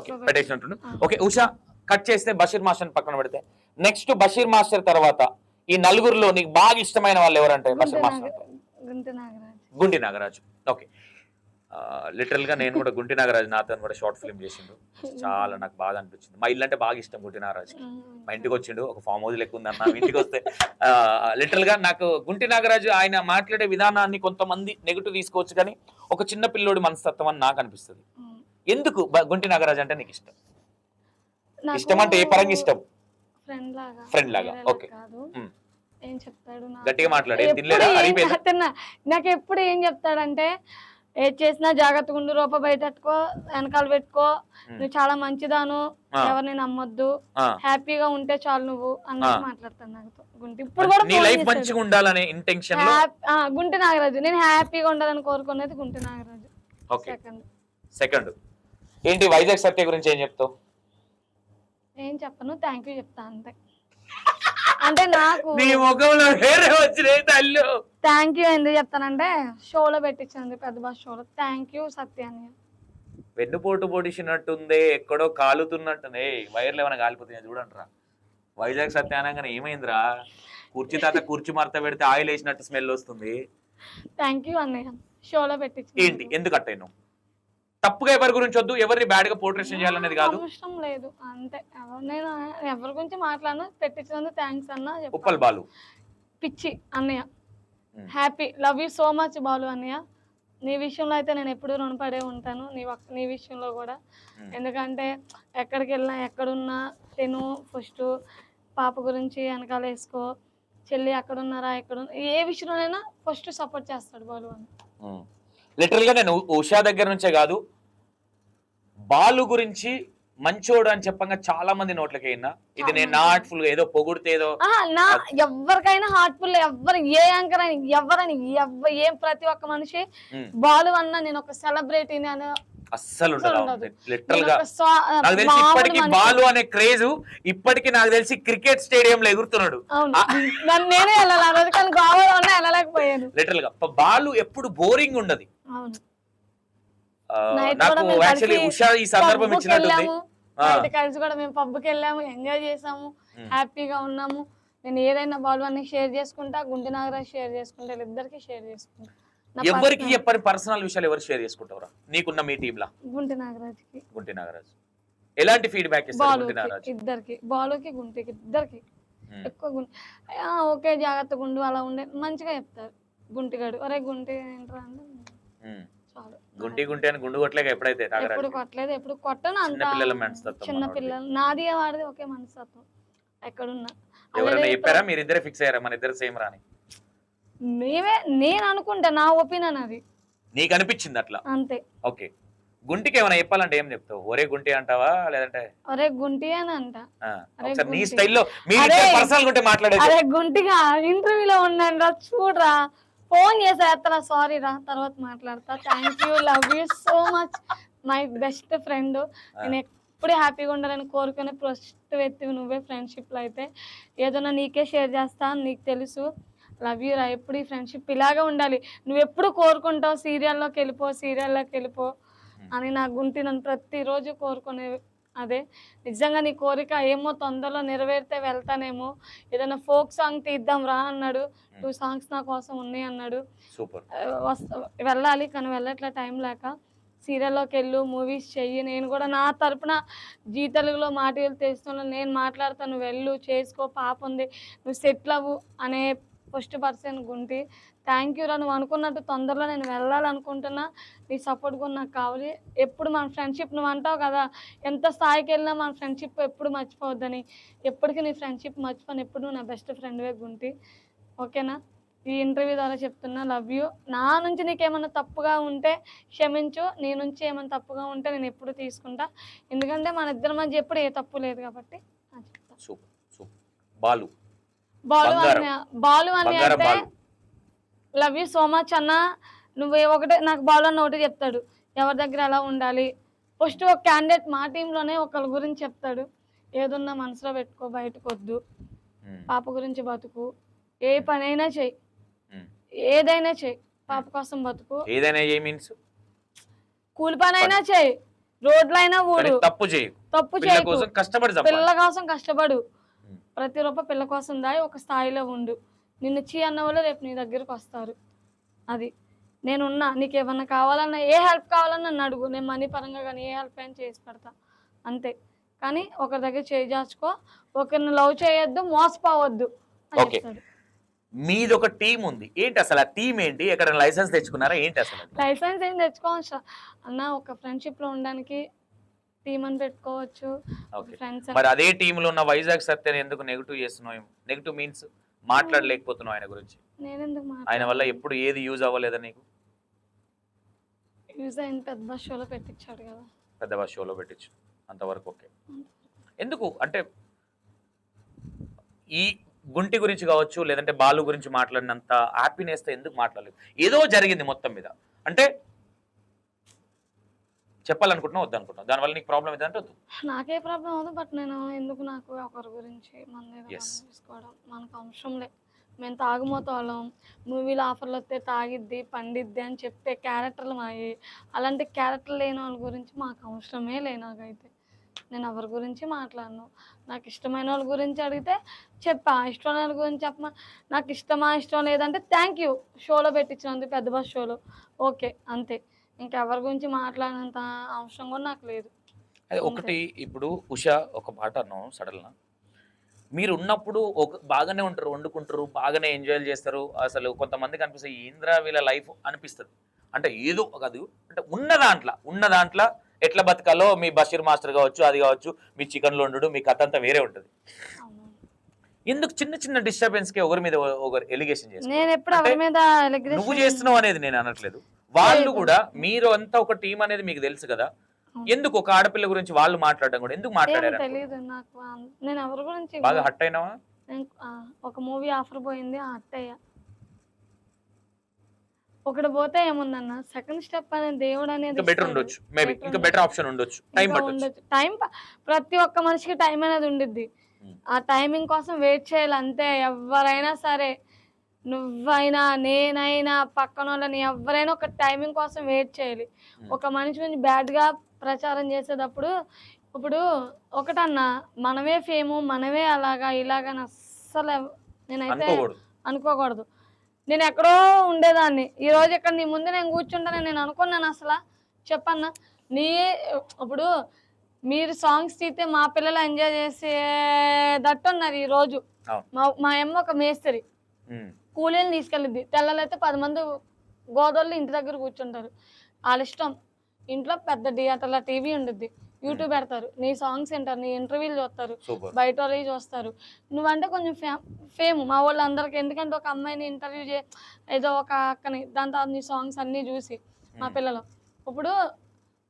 Okay పెట్టేసినట్టు okay Usha cut చేస్తే Basheer master పక్కన పెడితే. నెక్స్ట్ బషీర్ మాస్టర్ తర్వాత ఈ నలుగురిలో నీకు బాగా ఇష్టమైన వాళ్ళు ఎవరంటే బషీర్ మాస్టర్ గుంటె నాగరాజ్. ఓకే. లిటరల్గా నేను కూడా గుంటి నాగరాజు నాతో కూడా షార్ట్ ఫిల్మ్ చేసిండు. చాలా నాకు బాగా అనిపించింది. మా ఇల్లు అంటే బాగా ఇష్టం గుంటి నాగరాజు మా ఇంటికి వచ్చిండు ఒక ఫామ్ హౌస్ లెక్క ఉంది అన్న ఇంటికి వస్తే. లిటరల్గా నాకు గుంటి నాగరాజు ఆయన మాట్లాడే విధానాన్ని కొంతమంది నెగిటివ్ తీసుకోవచ్చు కానీ ఒక చిన్న పిల్లోడి మనస్తత్వం అని నాకు అనిపిస్తుంది. ఎందుకు గుంటి నాగరాజు అంటే నీకు ఇష్టం ఇష్టం అంటే ఏ పరంగా ఇష్టం ఫ్రెండ్ లాగా మ్మ్. ఏం చెప్తాడు నాకు? గట్టిగా మాట్లాడు, ఏం ఎప్పుడు తినలేదా? ఏం అరిగిపోయిందా? తిన్నా. నాకు ఎప్పుడు ఏం చెప్తాడంటే ఏది చేసినా జాగ్రత్తగా ఉండు రూప బయట పెట్టుకో వెనకాల పెట్టుకో. నువ్వు చాలా మంచిదాను. ఎవరిని నమ్మొద్దు హ్యాపీగా ఉంటే చాలు నువ్వు అన్నట్టు. మాట్లాడతాను నాతో గుంటి ఇప్పుడు కూడా నీ లైఫ్. మంచిగా ఉండాలనే ఇంటెన్షన్ గుంటి నాగరాజు నేను హ్యాపీగా ఉండాలని కోరుకునేది Gunti Nagaraju okay second second ఏంటి వైజాగ్ సత్య గురించి ఏం చెప్తావు? ఏం చెప్పను థ్యాంక్ యూ చెప్తా అంతే. అంటే నాకు నీ ముఖంలో వేరే వచ్చినాయి తల్లు? థ్యాంక్ యూ ఎందుకు చెప్తానంటే షోలో పెట్టించింది పెద్ద బాస్ షోలో థ్యాంక్ యూ సత్యాన్ని వెన్నుపోటు పొడిచినట్టుంది ఎక్కడో కాలుతున్నట్టుంది. వైర్లు ఏమైనా కాలిపోతున్నాయి చూడండి రా వైజాగ్ సత్యానంగానే ఏమైందిరా? కుర్చీ తాత కుర్చీ మడత పెడితే ఆయిల్ వేసినట్టు స్మెల్ వస్తుంది. థ్యాంక్ యూ అన్నయ్య. షోలో పెట్టించింది. ఏంటి? ఎందుకు అట్టయిను తప్పుగా ఎవరి గురించి వద్దు ఎవరిని బ్యాడ్గా పోర్ట్రేషన్ చేయాలనేది కాదు. అవసరం లేదు. అంతే. ఎవరు నేను ఎవరి గురించి మాట్లాడినా పెట్టించినందుకు థ్యాంక్స్ అన్న చెప్పాలి. ఉప్పల్ బాలు. పిచ్చి అన్నయ్య. Hmm. Happy love you so much Balu అన్నయ్య. నీ విషయంలో అయితే నేను ఎప్పుడూ రుణపడే ఉంటాను. నీ నీ విషయంలో కూడా. Hmm. ఎందుకంటే ఎక్కడికి వెళ్ళినా ఎక్కడున్నా తిను ఫస్ట్ పాప గురించి వెనకాల వేసుకో. చెల్లి అక్కడ ఉన్నారా ఎక్కడ ఏ విషయంలోనైనా ఫస్ట్ సపోర్ట్ చేస్తాడు బాలు అని గా నేను ఉషా దగ్గర నుంచే కాదు బాలు గురించి మంచోడు అని చెప్పంగా చాలా మంది నోట్లకి అయినా ఇది నేను హార్ట్ఫుల్గా ఏదో పొగుడితే ఏదో నా ఎవరికైనా హార్ట్ఫుల్ ఎవరు ఏ యాంకర్ అయినా ఎవరైనా ఎవ్వ ఏం ప్రతి ఒక్క మనిషి బాలు అన్న నేను ఒక సెలబ్రిటీని అని అస్సలు. లిటరల్గా. నాకు తెలిసి ఇప్పటికి. బాలు అనే క్రేజ్ ఇప్పటికి నాకు తెలిసి క్రికెట్ స్టేడియం లో ఎగురుతున్నాడు నేనే వెళ్ళాలి ఆ రోజు కానీ గోవాలో ఉన్నా వెళ్ళలేకపోయాను. లిటరల్గా. బాలు ఎప్పుడు బోరింగ్ ఉండదు. అవును. నాకు యాక్చువల్లీ ఉషా ఈ సందర్భం ఇచ్చినట్టుంది. కలిసి కూడా మేము పబ్కి వెళ్ళాము ఎంజాయ్ చేసాము. హ్యాపీగా ఉన్నాము. నేను ఏదైనా బాలు అన్ని షేర్ చేసుకుంటా గుండె నాగరాజ్ షేర్ చేసుకుంటా ఇద్దరికి షేర్ చేసుకుంటా. ఎవరికి చెప్పని పర్సనల్ విషయాలు ఎవరు షేర్ చేసుకుంటారా నీకున్న మీ టీమ్ లా? గుంటె నాగరాజ్కి. గుంటి నాగరాజు. ఎలాంటి ఫీడ్బ్యాక్ ఇస్తారు గుంటి నాగరాజు? ఇద్దరికి. బాలుకి గుంటెకి ఇద్దరికి. ఎక్కువ గుంటె ఆ, ఓకే జాగ్రత్తగా ఉండు అలా ఉండే మంచిగా చెప్తారు. గుంటిగాడు అరే గుంటి ఏంట్రా అంటే. చాలు. గుంటి గుంటి అని గుండు కొట్టలేక ఎప్పుడైతే ఎప్పుడు కొట్టలేదు ఎప్పుడు కొట్టను అంత. చిన్న పిల్లల మనస్తత్వం చిన్న. పిల్లలు నాది వాడిది ఒకే మనస్తత్వం ఎక్కడున్నా. ఎవరైనా చెప్పారా? మీరు ఇద్దరే ఫిక్స్ అయ్యారా? మన ఇద్దరు సేమ్ రాని మేమే నేను అనుకుంటా నా ఒపీనియన్ అది. నీకు అనిపించింది అట్లా? అంతే. ఓకే. గుంటికి ఏమైనా చెప్పాలంటే ఏం చెప్తావు? ఒరే గుంటి అంటావా? లేదంటే? అరే గుంటి అని అంట. ఒకసారి నీ. స్టైల్లో మీ. పర్సనల్ గుంటే మాట్లాడేది. అరే గుంటిగా ఇంటర్వ్యూలో ఉండండి రా చూడరా. ఫోన్ చేసా ఎత్తరా సారీ రా తర్వాత మాట్లాడతా. Thank you love you so much my best friend నేను ఎప్పుడు హ్యాపీగా ఉండాలని కోరుకునే ఫస్ట్ వ్యక్తి నువ్వే ఫ్రెండ్షిప్లో అయితే. ఏదైనా నీకే షేర్ చేస్తా నీకు తెలుసు. లవ్ యూ రా ఎప్పుడు ఈ ఫ్రెండ్షిప్ ఇలాగే ఉండాలి. నువ్వు ఎప్పుడు కోరుకుంటావు? సీరియల్లోకి వెళ్ళిపో సీరియల్లోకి వెళ్ళిపో అని నా గుంటి నన్ను ప్రతిరోజు కోరుకునే అదే నిజంగా నీ కోరిక ఏమో తొందరలో నెరవేరితే వెళ్తానేమో. ఏదైనా ఫోక్ సాంగ్ తీద్దాం రా అన్నాడు. టూ సాంగ్స్ నా కోసం ఉన్నాయి అన్నాడు. సూపర్. వెళ్ళాలి కానీ వెళ్ళట్లే టైం లేక. సీరియల్లోకి వెళ్ళు మూవీస్ చెయ్యి. నేను కూడా నా తరపున జీ తెలుగులో మాటలు తెలుస్తున్నా నేను మాట్లాడతాను వెళ్ళు చేసుకో పాప ఉంది. నువ్వు సెటిల్ అవ్వు అనే first person Gunti. Thank you రా నువ్వు అనుకున్నట్టు తొందరలో నేను వెళ్ళాలనుకుంటున్నా. నీ సపోర్ట్ కూడా నాకు కావాలి. ఎప్పుడు మన ఫ్రెండ్షిప్ నువ్వు అంటావు కదా ఎంత స్థాయికి వెళ్ళినా మన ఫ్రెండ్షిప్ ఎప్పుడు మర్చిపోవద్దని. ఎప్పటికీ నీ ఫ్రెండ్షిప్ మర్చిపోను. ఎప్పుడు నువ్వు నా బెస్ట్ ఫ్రెండ్వే గుంటి. ఓకేనా? ఈ ఇంటర్వ్యూ ద్వారా చెప్తున్నా లవ్ యూ నా నుంచి నీకేమైనా తప్పుగా ఉంటే క్షమించు. నీ నుంచి ఏమైనా తప్పుగా ఉంటే నేను ఎప్పుడు తీసుకుంటా. ఎందుకంటే మన ఇద్దరి మధ్య ఎప్పుడు ఏ తప్పు లేదు కాబట్టి చెప్తా. Super super. బాలు. బాలు. అని బాలు అంటే లవ్ యూ సో మచ్ అన్న. నువ్వు ఒకటే నాకు బాలు అన్న ఒకటి చెప్తాడు. ఎవరి దగ్గర ఎలా ఉండాలి? ఫస్ట్ ఒక క్యాండిడేట్ మా టీంలోనే ఒకరి గురించి చెప్తాడు. ఏదున్నా మనసులో పెట్టుకో బయటకు వద్దు పాప గురించి బతుకు. ఏ పనైనా చెయ్యి ఉమ్. ఏదైనా చెయ్యి పాప కోసం బతుకు. ఏదైనా ఏ మీన్స్? కూలి పని. అయినా చెయ్యి రోడ్లైనా ఊడు తప్పు చేయి తప్పు పిల్ల చేయకు. కోసం కష్టపడి పిల్లల సంపాదించు. కోసం కష్టపడు. ప్రతి రూపాయి పిల్ల కోసం దాయి ఒక స్థాయిలో ఉండు. నిన్ను చీ అన్న వాళ్ళు రేపు నీ దగ్గరకు వస్తారు. అది. నేనున్నా నీకు ఏమన్నా కావాలన్నా ఏ హెల్ప్ కావాలన్నా నన్ను అడుగు. నేను మనీ పరంగా కానీ ఏ హెల్ప్ అయినా చేసి పెడతా. అంతే. కానీ ఒకరి దగ్గర చేయి ఒకరిని లవ్ చేయొద్దు మోసపోవద్దు అని. చెప్తాడు. మీది ఒక టీం ఉంది. ఏంటి అసలు ఆ టీం ఏంటి? ఎక్కడ లైసెన్స్ తెచ్చుకున్నారా? ఏంటి అసలు? లైసెన్స్ ఏం తెచ్చుకోవచ్చు అన్న ఒక ఫ్రెండ్షిప్లో ఉండడానికి టీం అని పెట్టుకోవచ్చు. ఫ్రెండ్స్ మరి అదే టీమ్లో ఉన్న వైజాగ్ సత్యని ఎందుకు నెగిటివ్ చేస్తున్నావు? నెగిటివ్ మీన్స్ మాట్లాడలేకపోతున్నావు ఆయన గురించి. ఆయన వల్ల ఎప్పుడు ఏది యూజ్ అవ్వలేదా నీకు? యూజ్ అయిన పెద్ద షోలో పెట్టించాడు కదా. పెద్ద షోలో పెట్టించు. అంతవరకు ఓకే. ఎందుకు? అంటే ఈ గుంటి గురించి కావచ్చు లేదంటే బాలు గురించి మాట్లాడినంత హ్యాపీనెస్తో ఎందుకు మాట్లాడలేదు? ఏదో జరిగింది మొత్తం మీద. అంటే చెప్పాలనుకుంటున్నావు వద్దనుకుంటున్నావు దానివల్ల నీకు ప్రాబ్లం ఏంటంటే వద్దు నాకే ప్రాబ్లం అవుతుంది బట్ నేను ఎందుకు నాకు ఒకరి గురించి మన Yes. చూసుకోవడం మనకు అవసరం లే. మేము తాగుమోతాళ్ళం మూవీలో ఆఫర్లు వస్తే తాగిద్ది పండిద్ది అని చెప్పే క్యారెక్టర్లు మాయి అలాంటి క్యారెక్టర్ లేని వాళ్ళ గురించి మాకు అవసరమే లే నాకైతే. నేను ఎవరి గురించి మాట్లాడను. నాకు ఇష్టమైన వాళ్ళ గురించి అడిగితే చెప్పా. ఇష్టమైన వాళ్ళ గురించి చెప్పమా? నాకు ఇష్టమా ఇష్టం లేదంటే థ్యాంక్ యూ షోలో పెట్టించినందుకు పెద్ద బస్ షోలో ఓకే అంతే. ఇంకెవరి గురించి మాట్లాడినంత అవసరం కూడా నాకు లేదు. అదే ఒకటి ఇప్పుడు ఉష ఒక మాట అన్నావు సడన్ మీరు ఉన్నప్పుడు ఒక బాగానే ఉంటారు వండుకుంటారు బాగానే ఎంజాయ్ చేస్తారు. అసలు కొంతమందికి అనిపిస్తుంది ఇంద్ర వీళ్ళ లైఫ్ అనిపిస్తుంది. అంటే ఏదో కాదు అంటే ఉన్న దాంట్లో ఉన్న దాంట్లో ఎట్లా బతకాలో మీ బషీర్ మాస్టర్ కావచ్చు అది కావచ్చు మీ చికెన్లో వండుడు మీ కథ అంతా వేరే ఉంటుంది. ఎందుకు చిన్న చిన్న డిస్టర్బెన్స్కి ఒకరి మీద ఒకరు ఎలిగేషన్ చేస్తారు నువ్వు చేస్తున్నావు అనేది నేను అనట్లేదు. వాళ్ళు. కూడా మీరు అంతా ఒక టీం అనేది మీకు తెలుసు కదా. ఎందుకు ఒక ఆడపిల్ల గురించి వాళ్ళు మాట్లాడడం కూడా? ఎందుకు మాట్లాడారు తెలియదు నాకు. నేను ఎవరి గురించి బాగా హట్ అయినావా? ఒక మూవీ ఆఫర్ పోయింది ఆ అట్టయ్య ఒకటి పోతే ఏముందన్న? సెకండ్ స్టెప్ అనేది దేవుడు అనేది బెటర్. ఉండొచ్చు. మేబీ ఇంకా బెటర్ ఆప్షన్ ఉండొచ్చు. టైం ఉండొచ్చు. టైం ప్రతి ఒక్క మనిషికి టైం అనేది ఉండిద్ది. Hmm. ఆ టైమింగ్ కోసం వెయిట్ చేయాలి అంతే. ఎవరైనా సరే నువ్వైనా నేనైనా పక్కన వాళ్ళని ఎవరైనా ఒక టైమింగ్ కోసం వెయిట్ చేయాలి. ఒక మనిషి గురించి bad గా ప్రచారం చేసేటప్పుడు ఇప్పుడు ఒకటన్నా మనమే ఫేము మనమే అలాగా ఇలాగా అస్సలు నేనైతే అనుకోకూడదు. నేను ఎక్కడో ఉండేదాన్ని. ఈ రోజు ఇక్కడ నీ ముందు నేను కూర్చుంటానని నేను అనుకున్నాను అసలు. చెప్పన్నా నీ ఇప్పుడు మీరు సాంగ్స్ తీస్తే మా పిల్లలు ఎంజాయ్ చేసేటట్టు ఉన్నారు ఈ రోజు. మా మా అమ్మ ఒక మేస్త్రి. కూలీని తీసుకెళ్ళిద్ది తెల్లలైతే పది మంది గోదావరిలో ఇంటి దగ్గర కూర్చుంటారు. వాళ్ళ ఇష్టం. ఇంట్లో పెద్ద థియేటర్ల టీవీ ఉండిద్ది. యూట్యూబ్ పెడతారు. నీ సాంగ్స్ వింటారు. నీ ఇంటర్వ్యూలు చూస్తారు. బయట వాళ్ళవి చూస్తారు. నువ్వంటే కొంచెం ఫే ఫేమ్ మా వాళ్ళందరికీ ఎందుకంటే ఒక అమ్మాయిని ఇంటర్వ్యూ చే ఏదో ఒక అక్కని దాని తర్వాత నీ సాంగ్స్ అన్నీ చూసి మా ఉమ్, పిల్లలు. ఇప్పుడు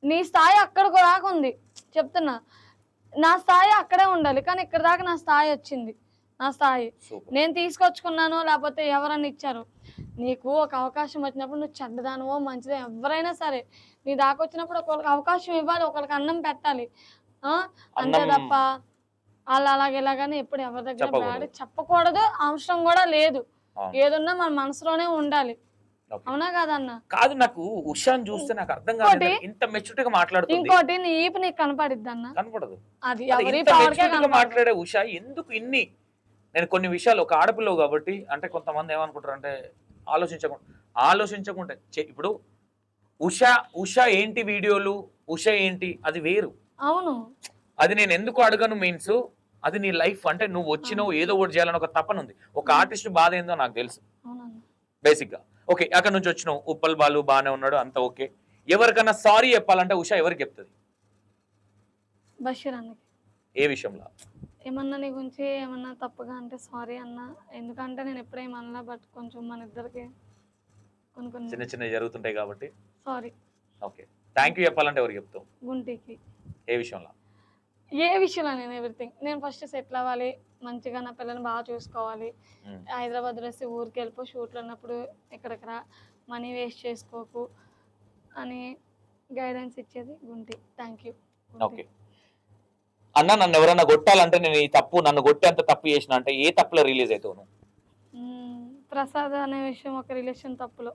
నీ స్థాయి అక్కడికి దాకా ఉంది. చెప్తున్నా. నా స్థాయి అక్కడే ఉండాలి. కానీ ఇక్కడ దాకా నా స్థాయి వచ్చింది. నా స్థాయి. నేను తీసుకొచ్చుకున్నాను లేకపోతే ఎవరన్నా ఇచ్చారు. నీకు ఒక అవకాశం వచ్చినప్పుడు నువ్వు చెడ్డదానవో మంచిదో ఎవరైనా సరే నీ దాకా వచ్చినప్పుడు ఒకరికి అవకాశం ఇవ్వాలి ఒకరికి అన్నం పెట్టాలి. ఆ? అంతే తప్ప వాళ్ళు అలాగే ఇలాగని ఎప్పుడు ఎవరి దగ్గర. బ్యాడ్ చెప్పకూడదు అవసరం కూడా లేదు. ఏదున్నా మన మనసులోనే ఉండాలి. అవునా కాదన్న? కాదు నాకు ఉషాన్ చూస్తే నాకు అర్థం కాదు ఇంకోటి- ఇంత మెచ్యూరిటీగా మాట్లాడుతుంది. ఇంకోటి నీ ఈపు నీకు కనపడిద్ది అన్న. కనపడదు. అది ఎవరి మాట్లాడే ఉషా ఎందుకు ఇన్ని నేను కొన్ని విషయాలు ఒక ఆడపిల్లవు కాబట్టి అంటే కొంతమంది ఏమనుకుంటారు అంటే ఆలోచించకుండా ఆలోచించకుండా ఇప్పుడు ఉష ఉష ఏంటి వీడియోలు? ఉష ఏంటి? అది వేరు. అవును. అది నేను ఎందుకు అడగను మీన్స్ అది నీ లైఫ్. అంటే నువ్వు వచ్చినావు ఏదో ఒకటి చేయాలని ఒక తపన ఉంది. ఒక ఆర్టిస్ట్ బాధ ఏందో నాకు తెలుసు. బేసిక్గా ఓకే అక్కడ నుంచి వచ్చినావు. ఉప్పల్ బాలు బాగానే ఉన్నాడు అంత ఓకే. ఎవరికన్నా సారీ చెప్పాలంటే ఉషా ఎవరికి చెప్తుంది? ఏ విషయంలో? ఏమన్నా నీ గురించి ఏమన్నా తప్పుగా అంటే సారీ అన్న. ఎందుకంటే నేను ఎప్పుడేమన్నా బట్ కొంచెం మన ఇద్దరికి కొన్ని చిన్న కొన్ని చిన్న జరుగుతుంటాయి కాబట్టి. సారీ ఓకే థ్యాంక్ యూ చెప్పాలంటే ఎవరికి చెప్తావు? గుంటికి. ఏ విషయంలో? ఏ విషయంలో నేను ఎవ్రీథింగ్ నేను ఫస్ట్ సెటిల్ అవ్వాలి మంచిగా నా పిల్లల్ని బాగా చూసుకోవాలి. ఉమ్. హైదరాబాద్ వస్తే ఊరికి వెళ్ళిపో షూట్లు ఉన్నప్పుడు ఇక్కడికి రా మనీ వేస్ట్ చేసుకోకు అని గైడెన్స్ ఇచ్చేది గుంటి. థ్యాంక్ యూ ఓకే అన్న నన్ను ఎవరైనా కొట్టాలంటే నేను ఈ తప్పు నన్ను కొట్టేంత తప్పు చేసిన అంటే ఏ తప్పులో రిలీజ్ అవుతావు ప్రసాద్ అనే విషయం ఒక రిలేషన్ తప్పులో.